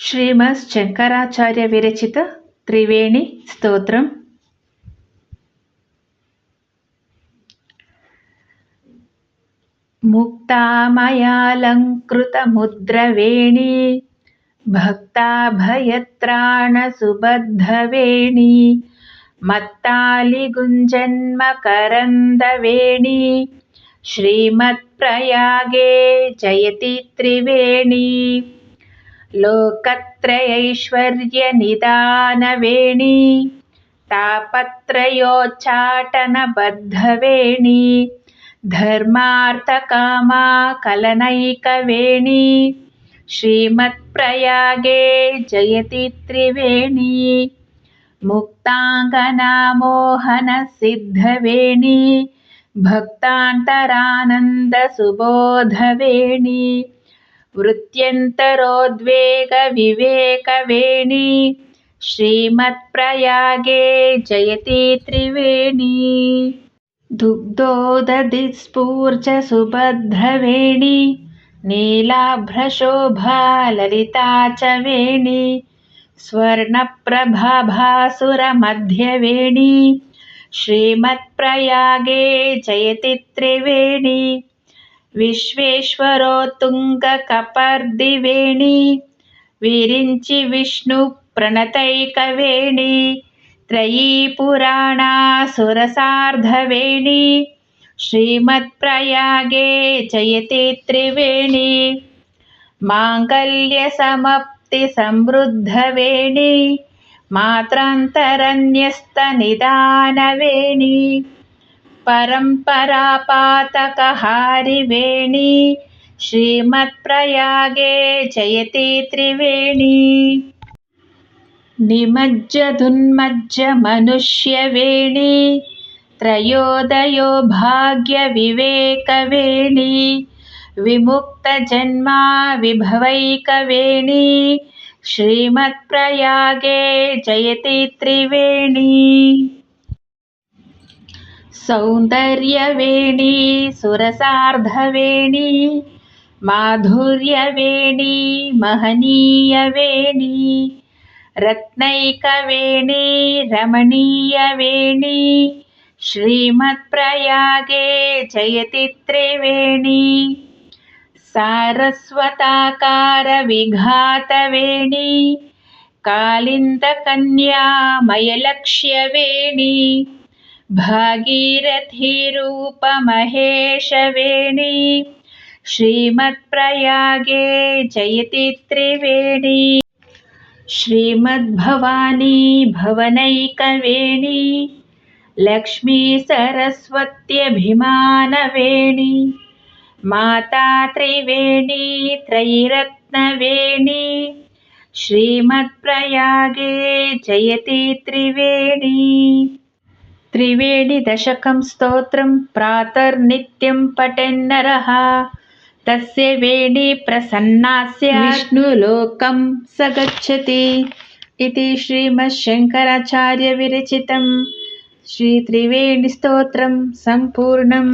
శ్రీమద్ శంకరాచార్య విరచిత త్రివేణి స్తోత్రం ముక్తామయాలంకృతముద్రవేణి భక్తాభయత్రాణసుబద్ధవేణి మత్తాలిగుంజన్మకరందవేణి శ్రీమత్ప్రయాగే జయతి త్రివేణి लोकत्रयैश्वर्यनिदानवेणी तापत्रयोच्चाटनबद्धवेणी धर्मार्थकामा कलनैकवेणी श्रीमत्प्रयागे जयति त्रिवेणी मुक्ताङ्गनामोहनसिद्धवेणी भक्तान्तरानन्दसुबोधवेणी वृत्यन्तरोद्वेगविवेकवेणी। श्रीमत्प्रयागे जयति त्रिवेणी। दुग्धोदधिस्फूर्जसुबद्धवेणी नीलाभ्रशोभा ललिता च वेणी स्वर्णप्रभाभासुरमध्यवेणी। श्रीमत्प्रयागे जयति त्रिवेणी విశ్వేశ్వరో తుంగకపర్దివేణి విరించి విష్ణు ప్రణతైకవేణి త్రయీ పురాణా సురసార్ధవేణి శ్రీమత్ప్రయాగే జయతి త్రివేణి మాంగల్యసమప్తి సమృద్ధవేణి మాత్రాంతరన్యస్తనిదానవేణి. परम्परापातकहारिवेणी श्रीमत्प्रयागे जयति त्रिवेणी निमज्जदुन्मज्जमनुष्यवेणी त्रयोदयो भाग्यविवेकवेणी विमुक्तजन्मा विभवैकवेणी श्रीमत्प्रयागे जयति त्रिवेणी सौन्दर्यवेणी सुरसार्धवेणी माधुर्यवेणी महनीयवेणी रत्नैकवेणी रमणीयवेणी श्रीमत्प्रयागे जयति त्रिवेणी सारस्वताकारविघातवेणी कालिन्दकन्यामयलक्ष्यवेणी भागीरथीरूपमहेशवेणी श्रीमत्प्रयागे जयति त्रिवेणी श्रीमद्भवानी भवनैकवेणी लक्ष्मीसरस्वत्यभिमानवेणी माता त्रिवेणी त्रैरत्नवेणी श्रीमत्प्रयागे जयति त्रिवेणी। त्रिवेणिदशकं स्तोत्रं प्रातर्नित्यं पठेन्नरः तस्य वेणी प्रसन्ना स्यात् विष्णुलोकं स गच्छति इति श्रीमच्छङ्कराचार्यविरचितं श्रीत्रिवेणिस्तोत्रं सम्पूर्णम्